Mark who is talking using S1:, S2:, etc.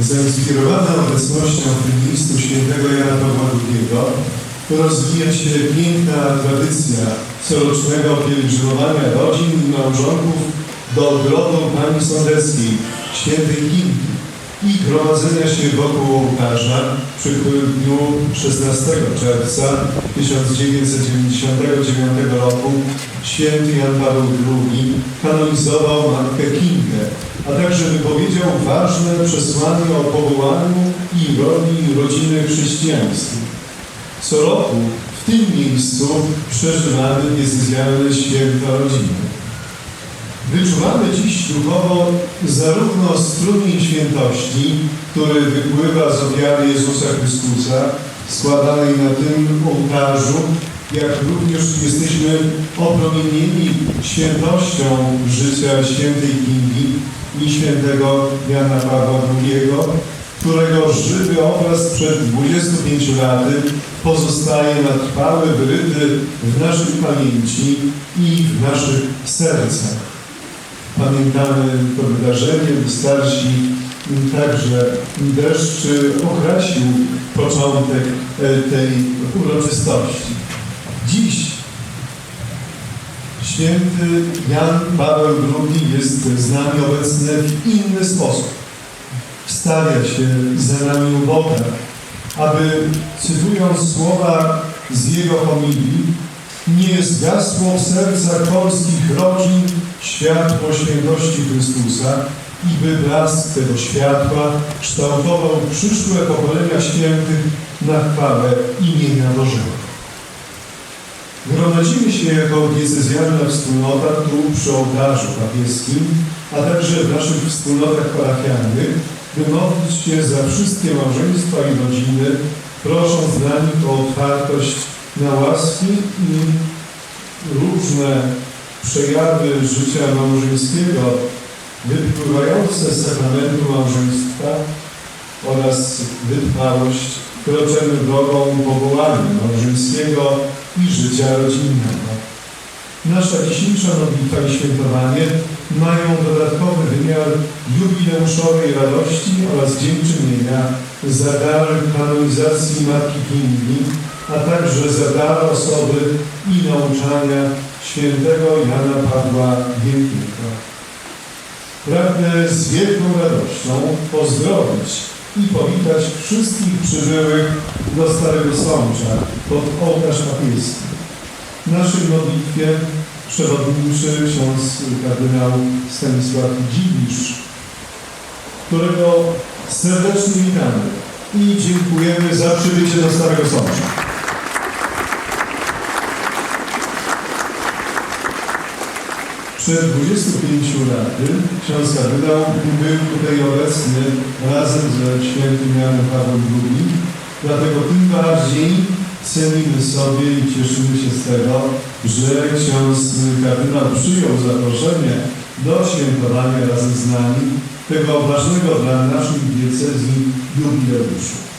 S1: Zainspirowana obecnością feministu świętego Jana Pawła II rozwija się piękna tradycja corocznego pielgrzymowania rodzin i małżonków do grobu Pani Sądeckiej, świętej Kingi i gromadzenia się wokół ołtarza, przy dniu 16 czerwca 1999 roku święty Jan Paweł II kanonizował Matkę Kingę, a także wypowiedział ważne przesłanie o powołaniu i roli rodziny chrześcijańskiej. Co roku w tym miejscu przeżywamy diecezjalne święto rodziny. Wyczuwamy dziś duchowo zarówno strumień świętości, który wypływa z ofiary Jezusa Chrystusa, składanej na tym ołtarzu, jak również jesteśmy opromienieni świętością życia świętej Kingi i świętego Jana Pawła II, którego żywy obraz przed 25 laty pozostaje na trwałe wyryty w naszej pamięci i w naszych sercach. Pamiętamy to wydarzenie, wystarczy także deszcz okrasił początek e, tej uroczystości. Dziś święty Jan Paweł II jest z nami obecny w inny sposób. Stawia się za nami u Boga, aby, cytując słowa z jego homilii, nie zgasło w sercach polskich rodzin światło świętości Chrystusa i by blask tego światła kształtował przyszłe pokolenia świętych na chwałę imienia. Gromadzimy się jako diecezjalna wspólnota tu przy ołtarzu papieskim, a także w naszych wspólnotach parafialnych, by modlić się za wszystkie małżeństwa i rodziny, prosząc dla nich o otwartość na łaski i różne przejawy życia małżeńskiego wypływające z sakramentu małżeństwa oraz wytrwałość kroczemy drogą powołania małżeńskiego i życia rodzinnego. Nasza dzisiejsza modlitwa i świętowanie mają dodatkowy wymiar jubileuszowej radości oraz dziękczynienia za dar kanonizacji Matki Kingi, a także za dar osoby i nauczania świętego Jana Pawła Wielkiego. Pragnę z wielką radością pozdrowić i powitać wszystkich przybyłych do Starego Sącza pod ołtarz papieski. W naszej modlitwie przewodniczy ksiądz kardynał Stanisław Dziwisz, którego serdecznie witamy i dziękujemy za przybycie do Starego Sącza. Przed 25 laty ksiądz kardynał był tutaj obecny razem ze świętym Janem Pawłem II, dlatego tym bardziej cenimy sobie i cieszymy się z tego, że ksiądz kardynał przyjął zaproszenie do świętowania razem z nami tego ważnego dla naszej diecezji jubileuszu.